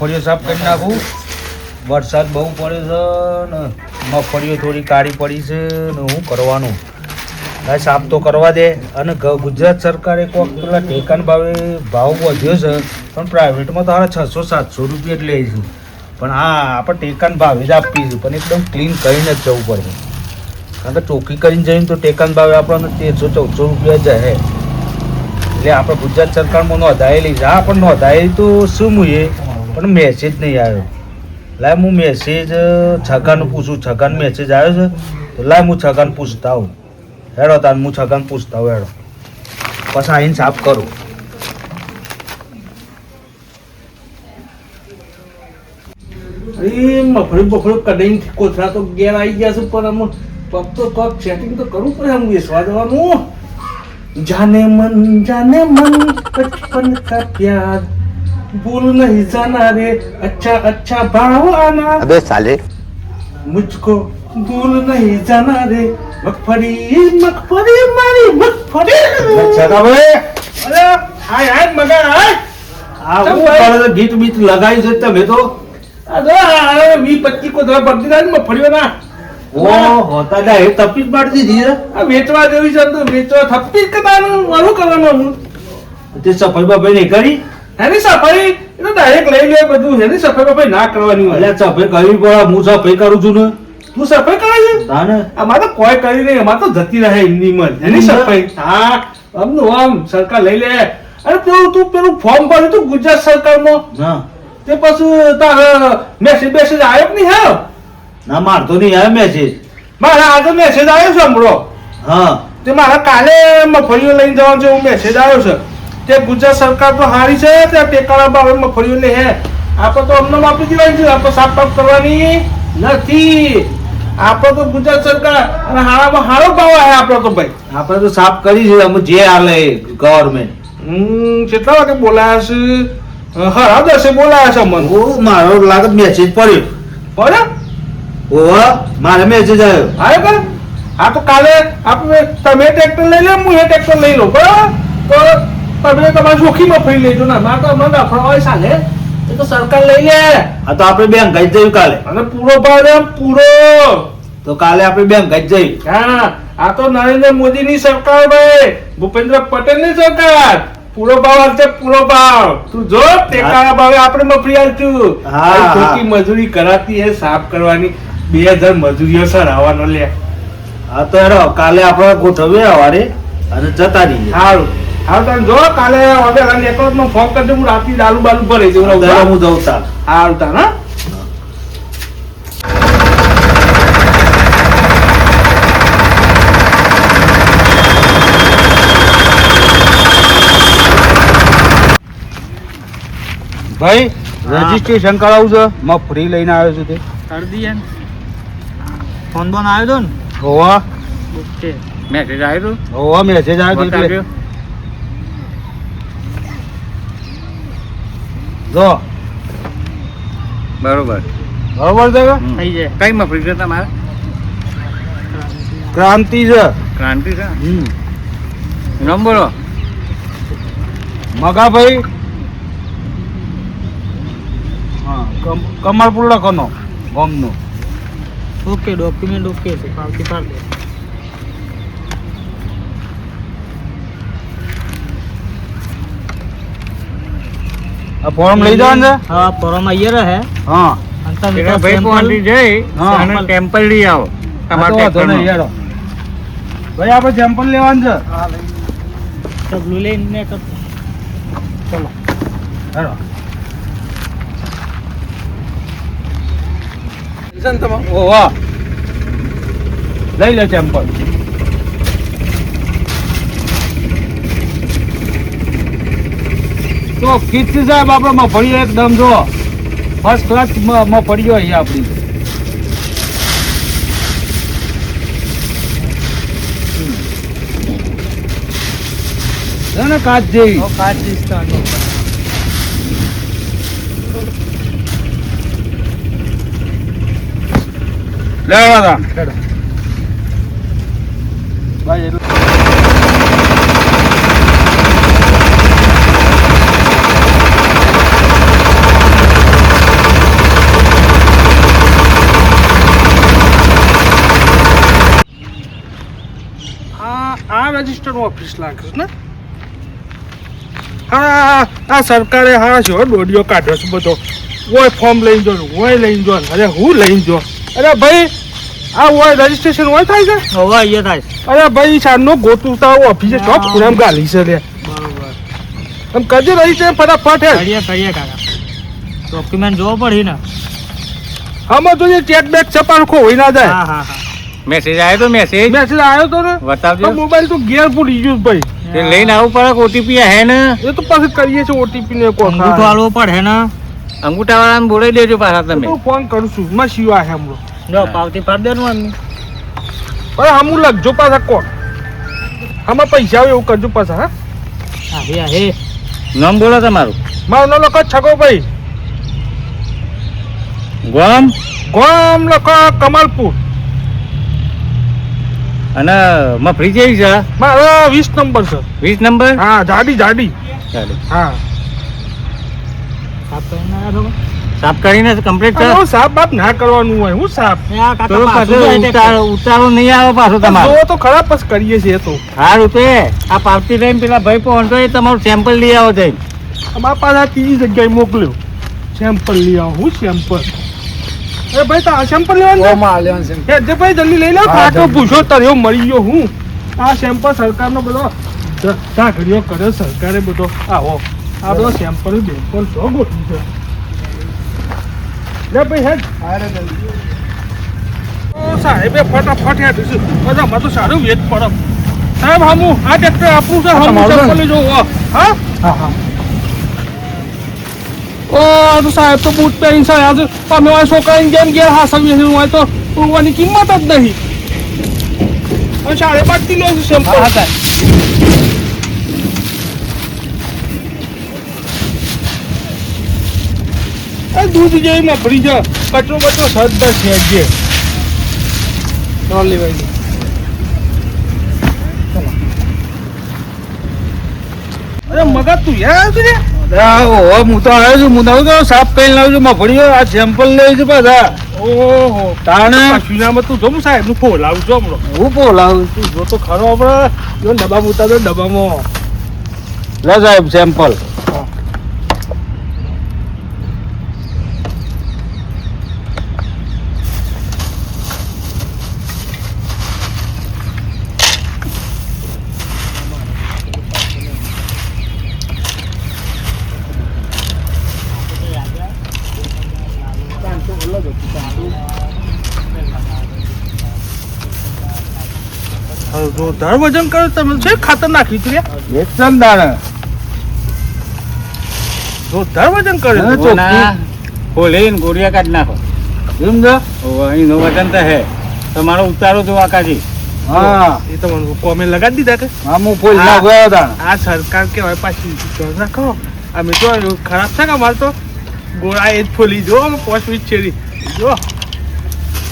લાવ મફળીઓ સાફ કરી નાખું. વરસાદ બહુ પડે છે ને મગફળીઓ થોડી કાળી પડી છે ને શું કરવાનું? ભાઈ સાફ તો કરવા દે અને ગુજરાત સરકારે કોઈક પેલા ટેકાના ભાવે ભાવ વધ્યો છે, પણ પ્રાઇવેટમાં તો હારા છસો, સાતસો રૂપિયા જ લે છે. પણ હા, આપણે ટેકાના ભાવે જ આપીશું પણ એકદમ ક્લીન કરીને જ જવું પડે કારણ કે ચોખ્ખી કરીને જઈને તો ટેકાના ભાવે આપણને તેરસો, ચૌદસો રૂપિયા જાય એટલે આપણે ગુજરાત સરકારમાં નોંધાયેલી છે. હા, પણ નોંધાયેલી તો શું હું એ પણ મેસેજ નહીં આવ્યો. લાય હું મેસેજ છગાનું પૂછું છગાન મેસેજ આવ્યો છે, તો લાય હું છગાન પૂછતા આવું. હેડો તાર હું છગાન પૂછતા આવું, હેડો. પછી આવીને સાફ કરું. અરે, મફળી બફળી કઢાઈને કોથળા તો ઘેર આવી ગયા છે, પણ આમ પગ તો પગ સેટિંગ તો કરવું પડે આમ બેસવા જવાનું જાને મન જાને મન બચપન કા પ્યાર ભૂલ નહીં જાના રે અચ્છા અચ્છા ભાવ આના अबे साले मुझको भूल नहीं जाना रे मगफड़ी मगफड़ी मारी मगफड़ी છગાભાઈ અરે હાય હાય મગા હાય આ હું કરે છે? ગીત બીત લગાવી છે તમે તો આ જો આ વી પચી કો ધરા પડતી જાય મગફળીઓ ના ઓ હોતા ડા એ તપી જ પાડી દીધી છે આ વેચવા જેવી છે તો વેચવા થપ્પી કરવાનું વાળું કરવાનું તે સફાઈ બફાઈ નહીં કરી એની સફાઈ? એ તો ડાયરેક્ટ લઈ લે બધું. એની સફાઈ બફાઈ ના કરવાની હોય. અલ્યા સફાઈ કરવી પડે. હું સફાઈ કરું છું ને. તું સફાઈ કરે છે? તાને અમારે તો કોઈ કરી નહીં. અમારે તો જતી રહે એમની મન એની સફાઈ. હા અમનું આમ. સરકાર લઈ લે. અરે પેલું તું પેલું ફોર્મ ભર્યું તું ગુજરાત સરકારમાં? હા તે પછી તારે મેસેજ મેસેજ આવ્યો કે નહીં? હા? ના મારતો નહીં આવ્યો મેસેજ મારા આજે મેસેજ આવ્યો છે હમણો. હા. તે મારા કાલે મગફળીઓ લઈને જવાનું છે હું મેસેજ આવ્યો છે. તે ગુજરાત સરકાર તો હારી છે તે ટેકાના ભાવે મગફળીઓ લે હે. આપણે તો અમને વાપરી દેવાની છે આપણે સાફ સાફ કરવાની નથી. આપણે તો ગુજરાત સરકાર અને હારામાં હારો ભાવ આવે આપણો તો ભાઈ. આપણે તો સાફ કરી છે અમે જે હાલે ગવર્મેન્ટ હમ કેટલા વાગે બોલાયા છે? હરા દસે બોલાયા છે મને ઓ મારો લાગે મેસેજ પડ્યો. બરાબર ઓહો મારે મેસેજ આવ્યો આવ્યો બરાબર આ તો કાલે આપણે તમે ટ્રેક્ટર લઈ લે હું એ ટ્રેક્ટર લઈ લો બરાબર? તો તમે તમારા જોખીમાં ફરી લેજો. ના મારે તો મને અફડાવાય સાલે. એ તો સરકાર લઈ લે. આ તો આપણે બેંક જ જયું કાલે. અને પૂરો ભાવ એમ પૂરો. તો કાલે આપણે બેંક જ જયું હા આ તો નરેન્દ્ર મોદીની સરકાર ભાઈ. ભૂપેન્દ્ર પટેલની સરકાર. પૂરો ભાવ આવશે પૂરો ભાવ. તું જો ટેકાના ભાવે આપણે મફરી આવશું હા, ખોટી મજૂરી કરાતી હે સાફ કરવાની. બે હજાર મજૂરીઓ સર આવવાનો લે. હા તો કાલે આપણે ગોઠવીએ સવારે અને જતા રહીએ. સારું હા તમે જો કાલે ઓર્ડર અને એકાઉન્ટમાં ફોન કરજો હું દારૂ બાલુ ભરી દઉં ત્યારે હું? જઉં તાર. હા ભાઈ રજીસ્ટ્રેશન કરાવું છે. મેં ફ્રી લઈને આવ્યો છું તે. કરી દઈએ ફોન બોન આવ્યો તો ને? હોવા. ઓકે. મેસેજ આવ્યો હોવા મેસેજ આવ્યો હતો એટલે બતાવ્યો જો. બરોબર. બરોબર છે? થઈ જાય. કઈ મફળી છે તમારે? ક્રાંતિ છે. ક્રાંતિ છે? હમ. નામ બોલો. મગાભાઈ. હા કમ- કમળપુર લખોનો ગામનો. ઓકે ડોક્યુમેન્ટ ઓકે છે. પાવતી પાડ ફોર્મ લઈ જવાનું છે? હા ફોર્મ અહીંયા રહે. હા. અંતર ભાઈ પહોંચી જઈ અને ટેમ્પલ લઈ આવો. હા, ટેમ્પલ ભાઈ આપણે ટેમ્પલ લેવાનું છે. ડબલું લઈને કર ચલો હેડો. ઓહો લઈ લે સેમ્પલ તો કીર્તિ સાહેબ આપણે મફળીઓ એકદમ જો ફર્સ્ટ ક્લાસ મફળીઓ અહીંયા આપણી. ને કાચ જેવી. ડિસ્કાઉન્ટ લેવા તા ભાઈ એટલું આ રજિસ્ટર ઓફિસ લાગે ને? હા આ સરકારે હા છે દોડીઓ કાઢ્યો છે બધો. ઓય ફોર્મ લઈને જો ઓય લઈને જો અરે હું લઈને જો? અરે ભાઈ આ ઓય રજીસ્ટ્રેશન હોય થાય છે? હવે અહીંયા થાય અરે ભાઈ સાંજનો ગોતું તા ઓફિસે ચોક પૂરામ ગાલી છે લે. બરોબર. આમ કરજો રજીસ્ટ્રેશન ફટાફટ હે કરીએ કરીએ કાકા. ડોક્યુમેન્ટ જોવો પડી ને. આમાં તો જે ચેક બેક છપાર હોય ના જાય. હા હા હા. મેસેજ આવ્યો તો મેસેજ મેસેજ આવ્યો તો ને? બતાવજો. મોબાઈલ તો ગેર ભૂલી ગયો ભાઈ. તે લઈને આવવું પડે ઓટીપી હે ને? એ તો પાછું કરીએ છે ઓટીપી ને કોણ અંગૂઠો હાલવો પડે ને? અંગૂઠા વાળાને બોલાવી દેજો પાછા તમે. ફોન કરું છું માં શિવ આ હમણાં. નો પાવતી ફાડી દેનું અમને અરે હમું લખજો પાછા કોણ? આમાં પૈસા આવે એવું કરજો પાછા હા? હા હે હા હે. નામ બોલો તમારું. મારું નામ લખો છગો ભાઈ. ગોમ? ગોમ લખો કમલપુર. અને માં ફ્રીજ આવી છે? મારો વીસ નંબર છે. વીસ નંબર? હા જાડી જાડી. હા. સાફ કરીને કમ્પ્લીટ કરો. સાફ બાપ ના કરવાનું હોય. હું સાફ. જાય ઉતારો નહીં આવે પાછો તમારો. તો ખરાબ પછી કરીએ છીએ તો. સારું તે આ પાવતી લઈને પેલા ભાઈ પહોંચો એ તમારું સેમ્પલ લઈ આવો જઈ અમારા પાસે આ ત્રીજી જગ્યાએ મોકલ્યો. સેમ્પલ લઈ આવો. હું સેમ્પલ ભાઈ તો સેમ્પલ લેવાનું છે? એ ભાઈ જલ્દી લઈ લો. કાકો પૂછો તર્યો મળી ગયો હું. આ સેમ્પલ સરકારનો બધો ઝાકડીઓ કર્યો સરકારે બધો આવો. આ બધો સેમ્પલ બેમ્પલ તો ગોઠવી છે. લે ભાઈ હેડ. ઓ સાહેબે ફટાફટ હેડ. છે બધા માં તો સારું વેચ પડે. સાહેબ હમું આ ટ્રેક્ટર આપણું છે હમું સેમ્પલ લઈ હા? હા હા. ઓ તો સાહેબ તો બૂટ પહેરીને આજે તમે આ છોકરાની જેમ ઘેર હાસલ બેસી હોય તો ઉડવાની કિંમત જ નહીં અને સાડે પાંચ કિલો છે સેમ્પલ આ દૂધ જેવી મફળી છે કચરો બચરો સદ છે જે ત્રણ લેવાય અરે મગજ તું યાર ઓહો હું તો આવ્યો છું. હું તો સાફ કરીને લાવું છું. મફળીઓ આ સેમ્પલ લઈ છે પાછા. ઓહો. તાણે? અશ્વિનામાં તું જોમ સાહેબનું ફોન લાવું છું હમણાં. હું બોલાવું તું જો તો ખરો આપણે જો ડબ્બામાં ઉતાર દો ડબ્બામાં. લે સાહેબ સેમ્પલ જોરદાર વજન કરો તમે છે ખાતર નાખ્યું તું રે? એકદમ દાણે જોરદાર વજન કરે. ના ખોલીને ગોળિયા કાઢ નાખો. એમ છે? વજન તો હે. તમારો ઉતારો જો આકાજી હા. એ તો કોમે લગાડી દીધા કે? હા હું ફૂલ ના ગયો આ સરકાર કેવાય પાછી વિશ્વાસ રાખો. અમે તો ખરાબ છે કે તો? ગોળા એ જ ફોલી. જો છેડી. જો.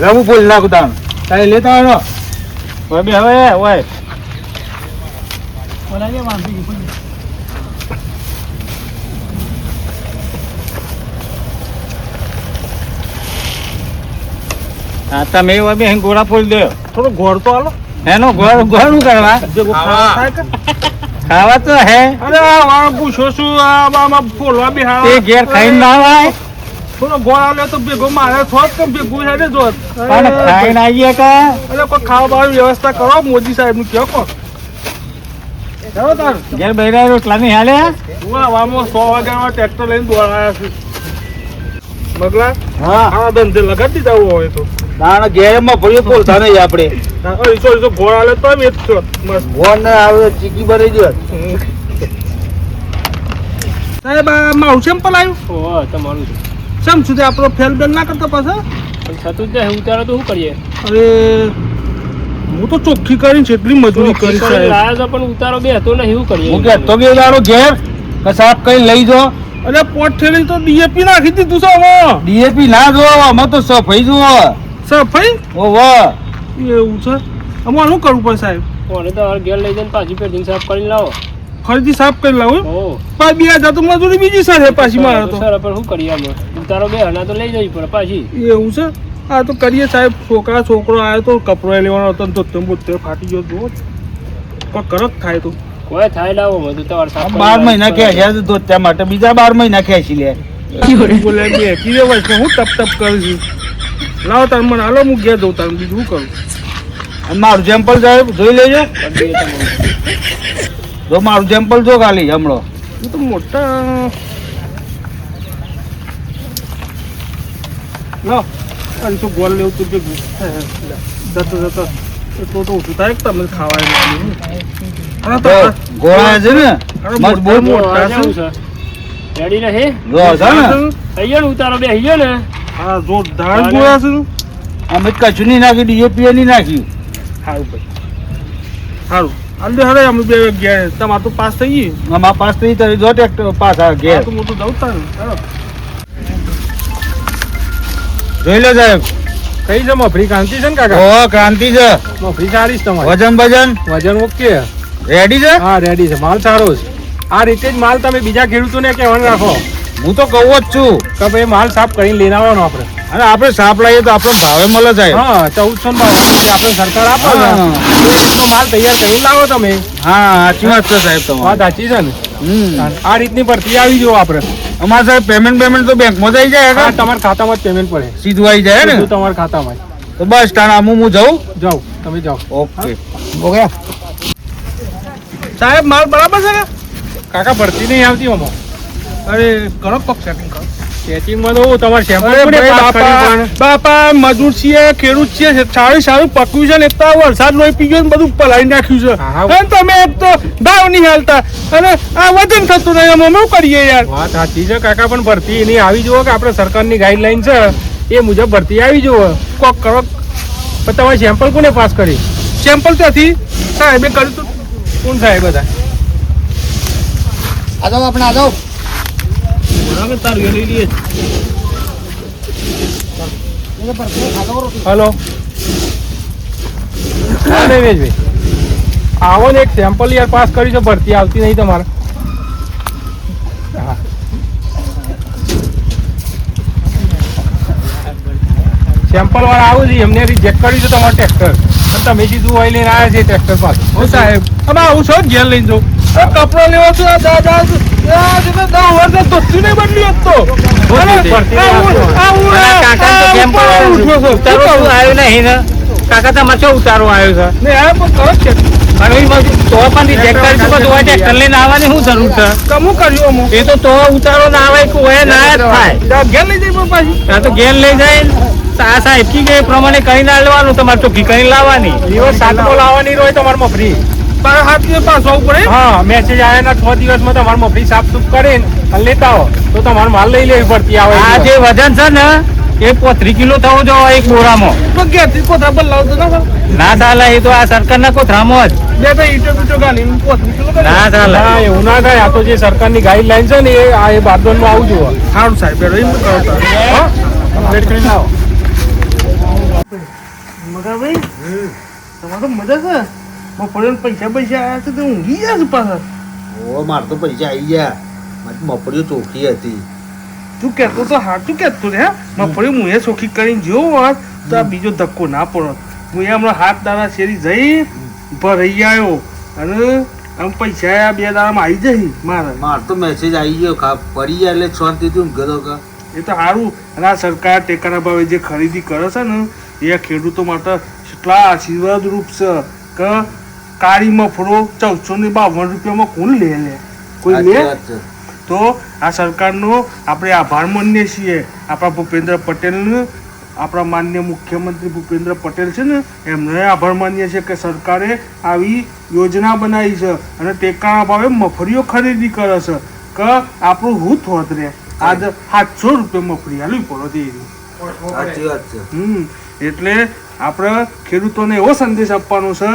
લે ફૂલ નાખું તાણે. તારે લેતા આવ્યો હવે બી હવે ઓય બોલાવીએ વાંધો નહીં. હા તમે બી હે ગોળા ફોડી દો થોડો ગોળ તો હાલો એનો ગોળ ઘોરનું કરવા ખાવા ખાવા તો હે અરે પૂછો છું આ બામા ફોલવા બી હા તે ઘેર ખાઈને ના આવે થોડો ગોળ આલે તો ભેગો મારે થોત કે ભેગું છે ને જોત પણ ખાઈને આવીએ કા? અરે કોઈ ખાવા બાવાની વ્યવસ્થા કરો મોદી સાહેબનું કહો કો ચાલો તાર. ઘેર બૈરા રોટલા નહીં હાલે? હું આવામાં સો વાગ્યામાં ટ્રેક્ટર લઈને દોડાયા છું. મગલા હા. આ ધંધે લગાડી દીધા હોય તો. તાણે ઘેર પોલતા નહીં આપણે. ગોળ આલે તો વેચશો મસ્ત. ફોન ને આવે ચીકી ભરાઈ ગયો. સાહેબ આ મારું સેમ્પલ આવ્યું ઓહો તમારું છે. શેમ સુધી આપણો ફેલ બેલ ના કરતા પાછા? છતું થતું જ નહીં ઉતારો તો શું કરીએ? અરે હું તો ચોખ્ખી કરીને છે એટલી મજૂરી કરી સાહેબ. પણ ઉતારો બે હતો નહીં શું કરીએ? હું કહેતો બે દાડો ઘેર કે સાફ કઈ લઈ જો. અરે પોટ ઠેલી તો ડીએપી નાખી દીધું છે હવે. ડીએપી ના જો અમે તો સફાઈ જો સફાઈ? ઓ વાહ એવું છે? અમારે શું કરવું પડે સાહેબ? ઓને તો ઘેર લઈ જઈને પાછી પેઢી સાફ કરીને લાવો. ફરીથી સાફ કરી લાવું પાછી બે હજાર તો મજૂરી બીજી સાથે પાછી મારે તો સર પણ શું કરીએ અમે ઉતારો બે હના તો લઈ જવી પડે પાછી. એવું છે? હા તો કરીએ સાહેબ. છોકરા છોકરો આવ્યો તો કપડો લેવાનો હતો તો તેમ બોતેર ફાટી ગયો જુઓ પણ કરક થાય તો. કોઈ થાય લાવો બધું તમારે સાફ બાર મહિના ખેંચ્યા છે ધોત્યા માટે બીજા બાર મહિના ખેંચી લે. બોલે બે કીધે તો હું ટપ ટપ કરું છું. લાવો તાર મને હાલો હું ઘેર દઉં તારું બીજું શું કરું? અને મારું જેમ્પલ સાહેબ જોઈ લેજો. જો મારું જેમ્પલ જો ખાલી હમણો. તો મોટા. લો. અને શું ગોળ લેવું તું ભેગું જતો જતો તો તો. ઉઠું તારે તમે જો ગોળા છે ને? અરે મજબૂત મોટા જો, છે. રેડી રહે જો છે ને? ઉતારો બે થઈ ને? હા જોરદાર ગોળા છે. અમે કશું નહીં નાખ્યું નહીં નાખ્યું સારું ભાઈ. સારું દે હરે અમે બે ગયા આ તો પાસ થઈ ગઈ. અમારા પાસ થઈ તો જો એક પાછા ઘેર. હા તો મોટું દઉં તાર. જોઈ લો સાહેબ કઈ છે મફરી ક્રાંતિ છે ને ઓ ક્રાંતિ છે. મફરી સારી છે તમારી. વજન વજન વજન ઓકે. રેડી છે? હા રેડી છે. માલ સારો છે. આ રીતે જ માલ તમે બીજા ખેડૂતોને કહેવાનું રાખો. હું તો કહું જ છું કે ભાઈ માલ સાફ કરીને લઈને આવવાનો આપણે. અને આપણે સાપ લાવીએ તો આપણે ભાવે મળે જાય. હા ચૌદસો આપણે સરકાર આપે ને હા. એ રીતનો માલ તૈયાર કરીને લાવો તમે. હા સાચી વાત છે સાહેબ વાત સાચી છે ને? આ રીતની ભરતી આવી જો આપણે. અમારે સાહેબ પેમેન્ટ પેમેન્ટ તો બેંકમાં જ આવી જાય હા તમારા ખાતામાં જ પેમેન્ટ પડે. સીધું આવી જાય ને? તમારા ખાતામાં તો બસ તાણ આમ હું જાઉં? જાઉં તમે જાઓ. ઓકે. ઓકે. સાહેબ માલ બરાબર છે કાકા ભરતી નહીં આવતી આમાં અરે કરો પગ સેટિંગ કરો. સેટિંગમાં તો તમારે સેમ્પલ બાપા, બાપા મજૂર છીએ ખેડૂત છીએ સારું સારું પકવ્યું છે ને એક તો વરસાદ લોહી પી ગયો ને બધું પલાઈ નાખ્યું છે. અને તમે એક તો ભાવ નહીં હાલતા. અને આ વજન થતું નહીં અમે શું કરીએ યાર? વાત સાચી છે કાકા પણ ભરતી એની આવી જુઓ કે આપણે સરકારની ગાઈડલાઈન છે એ મુજબ ભરતી આવી જુઓ. કોક કરો. પણ તમારે સેમ્પલ કોને પાસ કરી? સેમ્પલ ત્યાંથી સાહેબે કર્યું હતું કોણ સાહેબ હતા? આ જાઓ આપણે આ જાઓ. હલો હા, દેવેશભાઈ. આવો ને એક સેમ્પલ યાર પાસ કરી છે, ભરતી આવતી નહીં તમારે. હા. સેમ્પલ વાળા આવું છે, એમને રિજેક્ટ કર્યું છે તમારું ટ્રેક્ટર તમે સીધું ઓઇલ લઈને આવ્યા છે ટ્રેક્ટર પાસે. સાહેબ. અમે આવું છો, ઘેર લઈને જાઉં કપડો લેવો છે દાદા કાકા છો. ઉતારો શું આવ્યો નહીં ને? કાકા તમારે શું ઉતારો આવ્યો છે? ને આ પણ કરો જ છે અને એમાં તો પણ રિજેક્ટ કરી શકો તો ટ્રેક્ટર લઈને આવવાની શું જરૂર છે? કમું કર્યું અમુક એ તો તો ઉતારો ના આવે ના થાય. ઘેર લઈ જઈ તો ઘેર લઈ જાય ને. આ સાહેબ કી એ પ્રમાણે કઈ ના લેવાનું તમારે ચોખ્ખી કઈ લાવવાની? દિવસ સાતમો લાવવાની હોય તમારે મફરી તારા હાથ દિવસ પાસ આવવું પડે? હા મેસેજ આવ્યા છ દિવસમાં તમારે મફરી સાફ સુફ કરીને અને લેતા હો તો તમારે માલ લઈ લેવી પડતી આવે આ જે વજન છે ને એ પોત્રી કિલો થવો જો એક બોરામાં. તો ઘેરથી કોથા પર લાવતો ના? ના ચાલે એ તો આ સરકારના કોથરામાં જ. બે બે ઈટો બીટો ગાલી પોત્રી કિલો ના ચાલે. ના, એવું ના થાય. આ તો જે સરકારની ગાઈડલાઈન છે ને એ આ એ બારડોનમાં આવું જોવો સારું સાહેબ એમ કરો વેટ કરીને આવો. મગાભાઈ તમારે તો મજા છે? મફળીને પૈસા પૈસા આવ્યા છે તો ઊંઘી ગયા છે પાછા. ઓ મારે તો પૈસા આવી ગયા. મારી મફળીઓ ચોખ્ખી હતી. તું કહેતો તો હાચું કહેતો રે મફળીઓ હું એ સોખી કરીને જો હોત તો આ બીજો ધક્કો ના પડત હું હમણાં હાથ દાડા શેરી જઈ ભરાઈ આવ્યો અને આમ પૈસા આ બે દાડામાં આવી જઈ મારે. મારે તો મેસેજ આવી ગયો પડી ગયા એટલે ઊંઘ્યો તો કા. એ તો સારું અને આ સરકાર ટેકાના ભાવે જે ખરીદી કરે છે ને એ ખેડૂતો માટે કેટલા આશીર્વાદ રૂપ છે કે કાળી મફળો ચૌદસો ને બાવન રૂપિયામાં કોણ લે લે? કોઈ લે? તો આ સરકારનો આપણે આભાર માનીએ છીએ. આપણા ભૂપેન્દ્ર પટેલનું આપણા માન્ય મુખ્યમંત્રી ભૂપેન્દ્ર પટેલ છે ને એમને આભાર માનીએ છીએ કે સરકારે આવી યોજના બનાવી છે અને ટેકાના ભાવે મફળીઓ ખરીદી કરે છે. કે આપણું હું હોત રે. આજ સાતસો રૂપિયા મફરી હાલવી પડો તે. હમ એટલે આપણે ખેડૂતોને એવો સંદેશ આપવાનો છે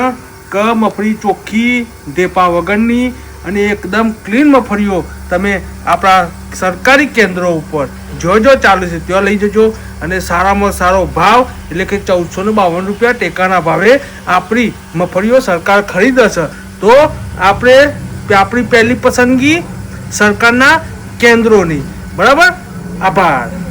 કે મફળી ચોખ્ખી ઢેપા વગરની અને એકદમ ક્લીન મફળીઓ તમે આપણા સરકારી કેન્દ્રો ઉપર જો જો ચાલુ છે ત્યાં લઈ જજો અને સારામાં સારો ભાવ એટલે કે ચૌદસો ને બાવન રૂપિયા ટેકાના ભાવે આપણી મફળીઓ સરકાર ખરીદશે તો આપણે આપણી પહેલી પસંદગી સરકારના કેન્દ્રોની. બરાબર? આભાર.